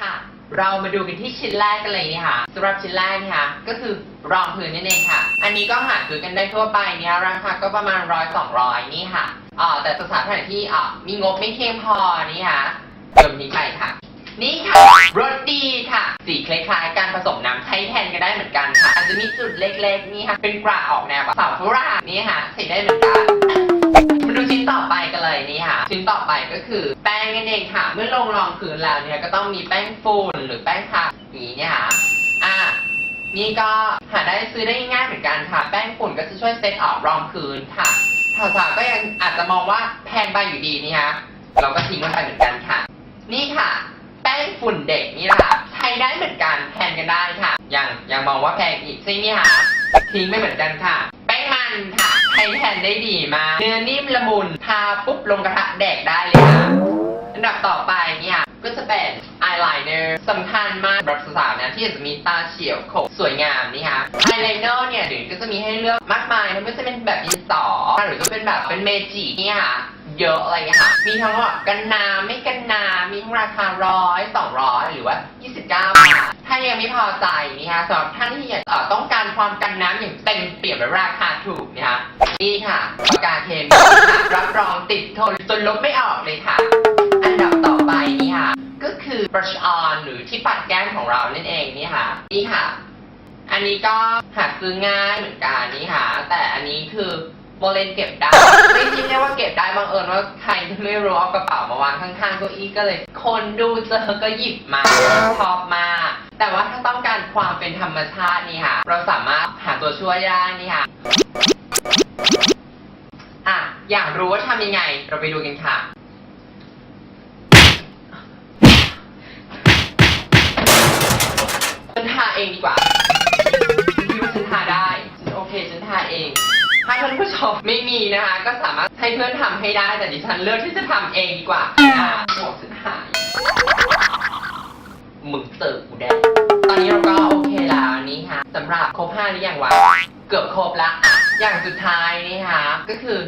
ค่ะ เรามาดูกันที่ชิ้นแรกกันเลยนี่ค่ะสำหรับชิ้นแรกนี่ค่ะก็คือรองพื้นนั่นเองค่ะ อันนี้ก็หาซื้อกันได้ทั่วไปเนี่ยราคาก็ประมาณร้อยสองร้อยนี่ค่ะอ่าแต่สถานที่ที่อ่ามีงบไม่เพียงพอนี่ค่ะเติมนี้ไปค่ะ นี่ค่ะรสดีค่ะ สีคล้ายๆการผสมน้ำใช้แทนกันได้เหมือนกันค่ะ อาจจะมีจุดเล็กๆ นี่ค่ะ เป็นกระออกแนวแบบสาวฝรั่งนี่ค่ะใส่ได้เหมือนกันมาดูชิ้นต่อไปกันเลยนี่ค่ะ ชิ้นต่อไปก็คือแป้งนั่นเองค่ะ เมื่อลงรองพื้นแล้วเนี่ยก็ต้องมีแป้งฝุ่นหรือแป้งทาอย่างนี้เนี่ยค่ะอะนี่ก็หาได้ซื้อได้ง่ายเหมือนกันค่ะ แป้งฝุ่นก็จะช่วยเซตออกรองพื้นค่ะสาวๆก็ยังอาจจะมองว่าแพงไปอยู่ดีนี่ฮะเราก็ทิ้งมันไปเหมือนกันค่ะ นี่ค่ะ ฝุ่นเด็กนี่แหละค่ะใช้ได้เหมือนกันแทนกันได้ค่ะ อยังยังมองว่าแพงอีกใช่ไหมคะทิ้งไม่เหมือนกันค่ะ แป้งมันค่ะใช้แทนได้ดีมากเนื้อนิ่มละมุนทาปุ๊บลงกระทะแดกได้เลยค่ะอันดับต่อไปเนี่ยก็จะเป็นอายไลเนอร์สำคัญมากสำหรับสาวๆนะที่อยากจะมีตาเฉียวคมสวยงามนี่ฮะอายไลเนอร์เนี่ยเดี๋ยวก็จะมีให้เลือกมากมายไม่ว่าจะเป็นแบบดินสอหรือก็เป็นแบบเป็นเมจิเนี่ยค่ะ เยอะอะไรอย่างเงี้ยค่ะ มีทั้งแบบกันน้ำไม่กันน้ำมีทั้งราคาร้อยสองร้อยหรือว่า 29 บาท ถ้ายังไม่พอใจนี่ฮะสำหรับท่านที่อยากเอ่อต้องการความกันน้ำอย่างเต็มเปี่ยมและราคาถูกนี่ยฮะนี่ค่ะปากกาเคมีค่ะรับรองติดทนจนลบไม่ออกเลยค่ะ อันดับต่อไปนี่ค่ะ ก็คือ brush on หรือที่ปัดแก้มของเรานั่นเองนี่ค่ะนี่ค่ะ อันนี้ก็หาซื้อง่ายเหมือนกันนี่ค่ะ แต่อันนี้คือ โมเลนเก็บได้ ไม่คิดได้ว่าเก็บได้บังเอิญว่าใครไม่รู้เอากระเป๋ามาวางข้างๆเก้าอี้ก็เลย คนดูเจอก็หยิบมาชอบมากแต่ว่าถ้าต้องการความเป็นธรรมชาตินี่ค่ะ เราสามารถหาตัวช่วยได้นี่ค่ะอะอยากรู้ว่าทำยังไง เราไปดูกันค่ะฉันทาเองดีกว่าคิดว่าฉันทาได้ฉันโอเคฉันทาเอง ถ้าท่านผู้ชมไม่มีนะคะ ก็สามารถให้เพื่อนทำให้ได้ แต่ดิฉันเลือกที่จะทำเองดีกว่าอะหมวกฉันหาย มึงเติร์กูได้ตอนนี้เราก็โอเคแล้วนี่ค่ะสำหรับครบห้าหรือยังวะ เกือบครบละอะอย่างสุดท้ายนี่ค่ะ ก็คือ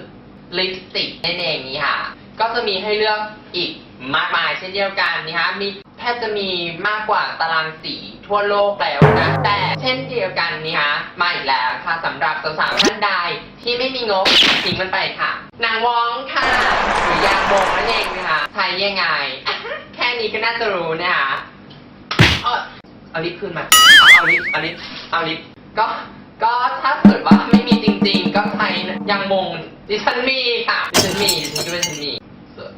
ลิปสติกนั่นเองนี่ค่ะ ก็จะมีให้เลือกอีกมากมายเช่นเดียวกันนี่ค่ะมี บจะมีมากกว่าตารางสีทั่วโลกแล้วนะ แต่เช่นเดียวกันนี่คะมาอีกแล้วค่ะสำหรับสาวๆท่านใดที่ไม่มีงบทิ้งมันไปค่ะ นางวองค่ะ หรือยางวงนั่นเองนะคะใช้ยังไง แค่นี้ก็น่าจะรู้นะคะเอาเอาลิฟต์ขึ้นมา เอาลิฟต์เอาลิฟต์เอาลิฟต์ก็ก็ถ้าเกิดว่าไม่มีจริง ๆ ก็ใช้ยังมงดิฉันมีค่ะดิฉันมีดิฉันคิดว่าดิฉันมีส่วน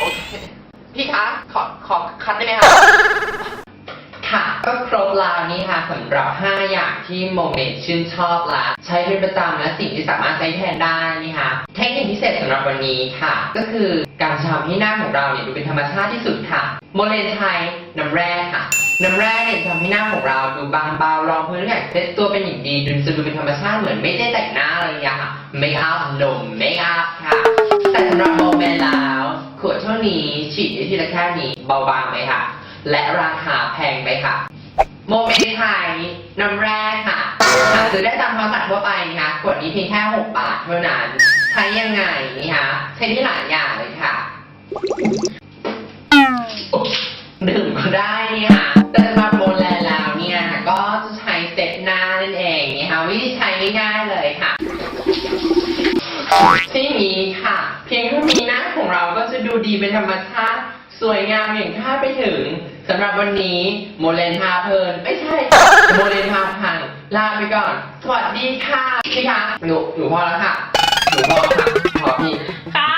โอเคพี่คะ ขอคัดได้ไหมคะ ค่ะก็ครบแล้วนี่ค่ะสำหรับ 5 อย่างที่โมเมนชื่นชอบละใช้เป็นประจำและสิ่งที่สามารถใช้แทนได้นี่ค่ะเทคนิคพิเศษสำหรับวันนี้ค่ะ ก็คือการทำให้หน้าของเราเนี่ยดูเป็นธรรมชาติที่สุดค่ะ โมเลนใช้น้ำแร่ค่ะ น้ำแร่เนี่ยทำให้หน้าของเราดูบางเบารองพื้นแข็งเซตตัวเป็นอย่างดีดูจะดูเป็นธรรมชาติเหมือนไม่ได้แต่งหน้าเลยอะค่ะ ไม่อัพนมไม่อัพค่ะ แต่สำหรับโมเมนแล้ว ขวดเท่านี้ฉีดได้ทีละแค่นี้เบาบางไหมคะและราคาแพงไหมคะโมเมนไทยน้ำแร่ค่ะหาซื้อได้ตามท้องตลาดทั่วไปนะคะขวดนี้เพียงแค่ 6 บาทเท่านั้น ใช้ยังไงนี่คะใช้ได้หลายอย่างเลยค่ะดื่มก็ได้ ดูดีเป็นธรรมชาติสวยงามอย่างคาดไปถึงสำหรับวันนี้โมเลนพาเพลินไม่ใช่ โมเลนพาพังลาไปก่อน สวัสดีค่ะพี่คะหนูหนูพอแล้วค่ะ หนูพอค่ะพอพี่ ค่ะ